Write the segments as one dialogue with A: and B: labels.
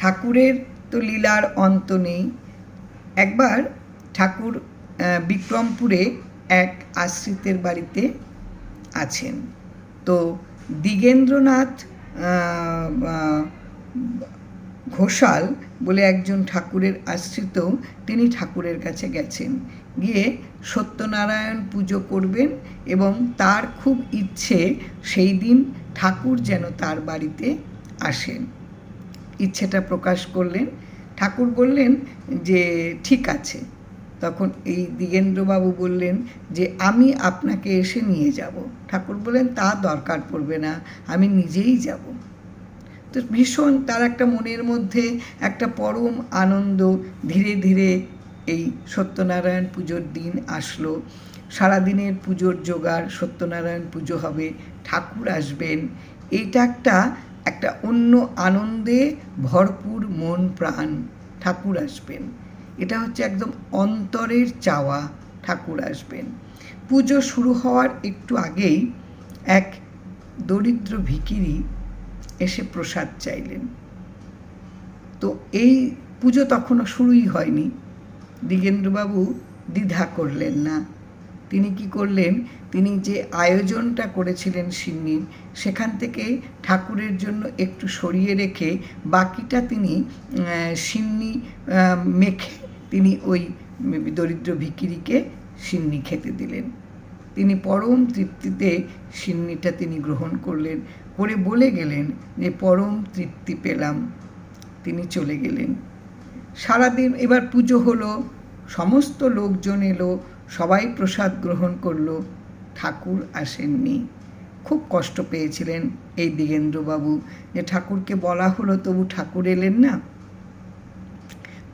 A: ঠাকুরের তো লীলার অন্ত নেই। একবার ঠাকুর বিক্রমপুরে এক আশ্রিতের বাড়িতে আছেন। তো দিগেন্দ্রনাথ ঘোষাল বলে একজন ঠাকুরের আশ্রিত, তিনি ঠাকুরের কাছে গেছেন। গিয়ে সত্যনারায়ণ পুজো করবেন এবং তার খুব ইচ্ছে সেই দিন ঠাকুর যেন তার বাড়িতে আসেন। ইচ্ছেটা প্রকাশ করলেন। ঠাকুর বললেন যে, ঠিক আছে। তখন এই দিগেন্দ্রবাবু বললেন যে, আমি আপনাকে এসে নিয়ে যাব। ঠাকুর বললেন, তা দরকার পড়বে না, আমি নিজেই যাব। তো ভীষণ তার একটা মনের মধ্যে একটা পরম আনন্দ ধীরে ধীরে এই সত্যনারায়ণ পুজোর দিন আসলো। সারাদিনের পুজোর জোগাড়, সত্যনারায়ণ পুজো হবে, ঠাকুর আসবেন। এইটা একটা একটা অন্য আনন্দে ভরপুর মন, প্রাণ ঠাকুর আসবেন। এটা হচ্ছে একদম অন্তরের চাওয়া ঠাকুর আসবেন। পুজো শুরু হওয়ার একটু আগেই এক দরিদ্র ভিকিরি এসে প্রসাদ চাইলেন। তো এই পুজো তখনও শুরুই হয়নি। দিগেন্দ্রবাবু দ্বিধা করলেন না। তিনি কি করলেন? তিনি যে আয়োজনটা করেছিলেন সিন্নির, সেখান থেকে ঠাকুরের জন্য একটু সরিয়ে রেখে বাকিটা তিনি সিন্নি মেখে তিনি ওই দরিদ্র ভিকিরিকে সিন্নি খেতে দিলেন। তিনি পরম তৃপ্তিতে সিন্নিটা তিনি গ্রহণ করলেন। করে বলে গেলেন যে পরম তৃপ্তি পেলাম। তিনি চলে গেলেন। সারাদিন এবার পুজো হলো, সমস্ত লোকজন এলো সবাই প্রসাদ গ্রহণ করল। ঠাকুর আসেননি। খুব কষ্ট পেয়েছিলেন এই দিগেন্দ্রবাবু। যে ঠাকুরকে বলা হলো, তবু ঠাকুর এলেন না।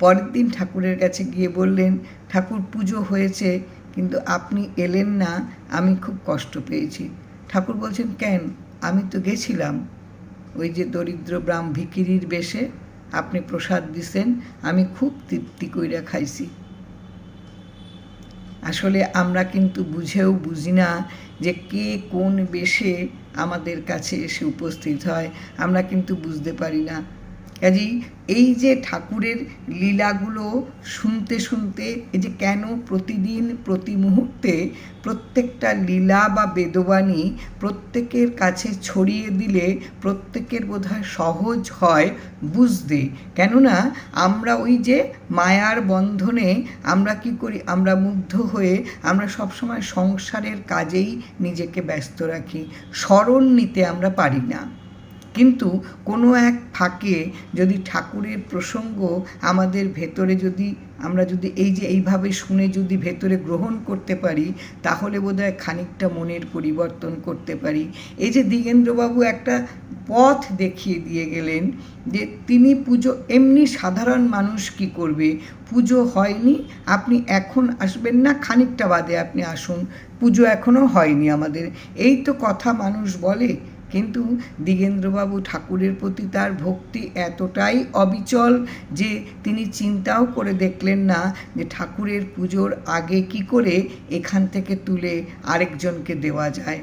A: পরের দিন ঠাকুরের কাছে গিয়ে বললেন, ঠাকুর, পুজো হয়েছে, কিন্তু আপনি এলেন না, আমি খুব কষ্ট পেয়েছি। ঠাকুর বলছেন, কেন? আমি তো গেছিলাম। ওই যে দরিদ্র ব্রাহ্ম ভিকিরির বেশে আপনি প্রসাদ দিছেন, আমি খুব তৃপ্তি কইরা খাইছি। আসলে আমরা কিন্তু বুঝেও বুঝি না যে কে কোন বেশে আমাদের কাছে এসে উপস্থিত হয়। আমরা কিন্তু বুঝতে পারি না। কাজেই এই যে ঠাকুরের লীলাগুলো শুনতে শুনতে, এই যে কেন প্রতিদিন, প্রতি মুহূর্তে প্রত্যেকটা লীলা বা বেদবাণী প্রত্যেকের কাছে ছড়িয়ে দিলে প্রত্যেকের বোধহয় সহজ হয় বুঝতে। কেননা আমরা ওই যে মায়ার বন্ধনে আমরা কি করি? আমরা মুগ্ধ হয়ে আমরা সবসময় সংসারের কাজেই নিজেকে ব্যস্ত রাখি। স্মরণ নিতে আমরা পারি না। কিন্তু কোনো এক ফাঁকে যদি ঠাকুরের প্রসঙ্গ আমাদের ভেতরে যদি, আমরা যদি এই যে এইভাবে শুনে যদি ভেতরে গ্রহণ করতে পারি, তাহলে বোধহয় খানিকটা মনের পরিবর্তন করতে পারি। এই যে দিগেন্দ্রবাবু একটা পথ দেখিয়ে দিয়ে গেলেন যে তিনি পুজো, এমনি সাধারণ মানুষ কি করবে? পুজো হয়নি, আপনি এখন আসবেন না, খানিকটা বাদে আপনি আসুন। পুজো এখনও হয়নি আমাদের। এই তো কথা মানুষ বলে কিন্তু দিগেন্দ্রবাবু ঠাকুরের প্রতি তার ভক্তি এতটাই অবিচল যে তিনি চিন্তাও করে দেখলেন না যে ঠাকুরের পুজোর আগে কি করে এখান থেকে তুলে আরেকজনকে দেওয়া যায়।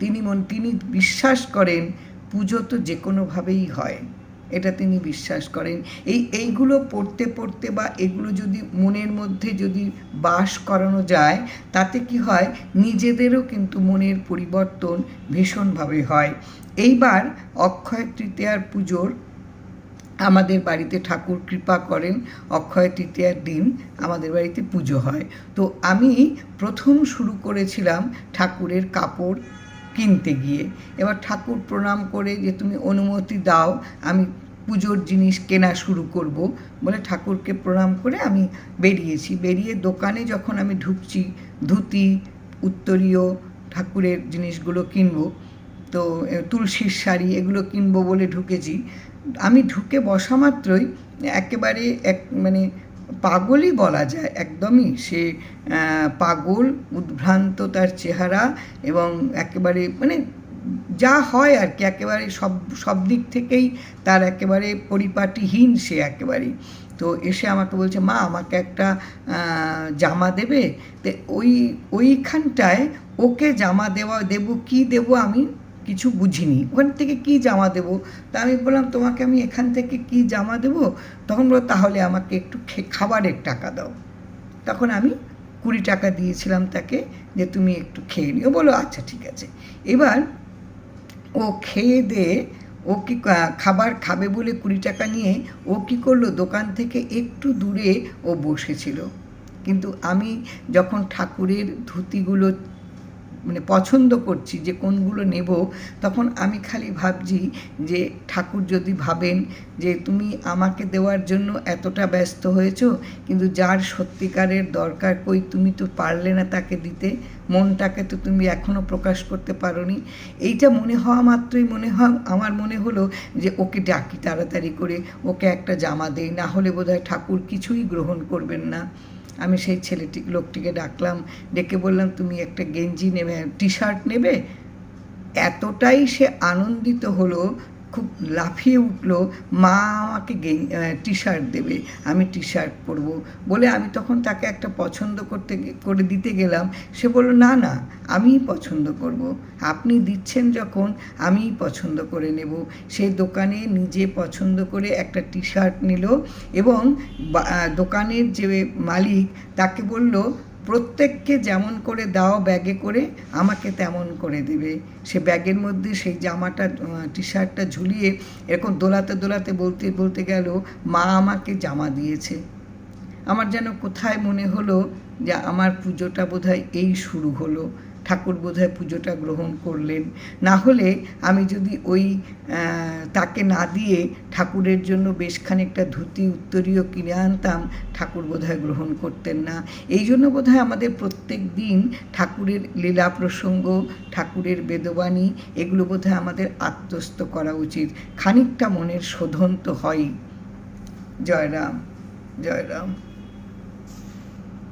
A: তিনি মন, তিনি বিশ্বাস করেন, পুজো তো যে কোনোভাবেই হয়। এটা তিনি বিশ্বাস করেন। এই, এইগুলো পড়তে পড়তে বা এগুলো যদি মনের মধ্যে যদি বাস করানো যায়, তাতে কি হয়? নিজেদেরও কিন্তু মনের পরিবর্তন ভীষণভাবে হয়। এইবার অক্ষয় তৃতীয়ার পুজোর আমাদের বাড়িতে ঠাকুর কৃপা করেন। অক্ষয় তৃতীয়ার দিন আমাদের বাড়িতে পুজো হয়। তো আমি প্রথম শুরু করেছিলাম ঠাকুরের কাপড় কিনতে গিয়ে। এবার ঠাকুর প্রণাম করে যে, তুমি অনুমতি দাও, আমি পুজোর জিনিস কেনা শুরু করব। বলে ঠাকুরকে প্রণাম করে আমি বেরিয়েছি। বেরিয়ে দোকানে যখন আমি ঢুকছি, ধুতি, উত্তরীয় ঠাকুরের জিনিসগুলো কিনবো, তো তুলসীর শাড়ি এগুলো কিনবো বলে ঢুকেছি। আমি ঢুকে বসা মাত্রই একেবারে এক মানে পাগলই বলা যায়, একদমই। সে পাগল, উদ্ভ্রান্ত তার চেহারা এবং একেবারে মানে যা হয় আর কি একেবারে সব সব দিক থেকেই তার একেবারে পরিপাটিহীন সে একেবারেই। তো এসে আমাকে বলছে, মা, আমাকে একটা জামা দেবে? তো ওই, ওইখানটায় ওকে জামা দেওয়া, দেবো কি দেবো আমি কিছু বুঝিনি। ওখান থেকে কি জামা দেবো? তা আমি বললাম, তোমাকে আমি এখান থেকে কি জামা দেবো? তখন বলল, তাহলে আমাকে একটু খাবারের টাকা দাও। তখন আমি কুড়ি টাকা দিয়েছিলাম তাকে যে, তুমি একটু খেয়ে নিও। বলো আচ্ছা ঠিক আছে। এবার ও খেয়ে দিয়ে ও কি, খাবার খাবে বলে কুড়ি টাকা নিয়ে ও কি করল, দোকান থেকে একটু দূরে ও বসেছিল। কিন্তু আমি যখন ঠাকুরের ধুতিগুলো মানে পছন্দ করছি যে কোনগুলো নেব, তখন আমি খালি ভাবছি যে ঠাকুর যদি ভাবেন যে তুমি আমাকে দেওয়ার জন্য এতটা ব্যস্ত হয়েছো, কিন্তু যার সত্যিকারের দরকার কই তুমি তো পারলে না তাকে দিতে, মনটাকে তো তুমি এখনও প্রকাশ করতে পারোনি। এইটা মনে হওয়া মাত্রই মনে হয় আমার মনে হলো যে ওকে ডাকি তাড়াতাড়ি করে, ওকে একটা জামা দেই, না হলে বোধহয় ঠাকুর কিছুই গ্রহণ করবেন না। আমি সেই ছেলেটি, লোকটিকে ডাকলাম, ডেকে বললাম, তুমি একটা গেঞ্জি নেবে টি শার্ট নেবে? এতটাই সে আনন্দিত হলো খুব লাফিয়ে উঠল, মা আমাকে টি শার্ট দেবে, আমি টি শার্ট পরবো। বলে আমি তখন তাকে একটা পছন্দ করতে করে দিতে গেলাম। সে বলল, না না, আমিই পছন্দ করব। আপনি দিচ্ছেন যখন, আমিই পছন্দ করে নেব। সে দোকানে নিজে পছন্দ করে একটা টি শার্ট নিল এবং দোকানের যে মালিক তাকে বলল প্রত্যেককে যেমন করে দাও ব্যাগে করে, আমাকে তেমন করে দেবে। সে ব্যাগের মধ্যে সেই জামাটা টি শার্টটা ঝুলিয়ে এরকম দোলাতে দোলাতে বলতে বলতে গেল, মা আমাকে জামা দিয়েছে। আমার যেন কোথায় মনে হলো যে আমার পুজোটা বোধহয় এই শুরু হলো। ঠাকুর বোধহয় পুজোটা গ্রহণ করলেন। না হলে আমি যদি ওই তাকে না দিয়ে ঠাকুরের জন্য বেশ খানিকটা ধুতি উত্তরীয় কিনে আনতাম, ঠাকুর বোধহয় গ্রহণ করতেন না। এই জন্য বোধহয় আমাদের প্রত্যেক দিন ঠাকুরের লীলা প্রসঙ্গ, ঠাকুরের বেদবাণী, এগুলো বোধহয় আমাদের আত্মস্থ করা উচিত। খানিকটা মনের শোধন তো হয়ই। জয় রাম জয় রাম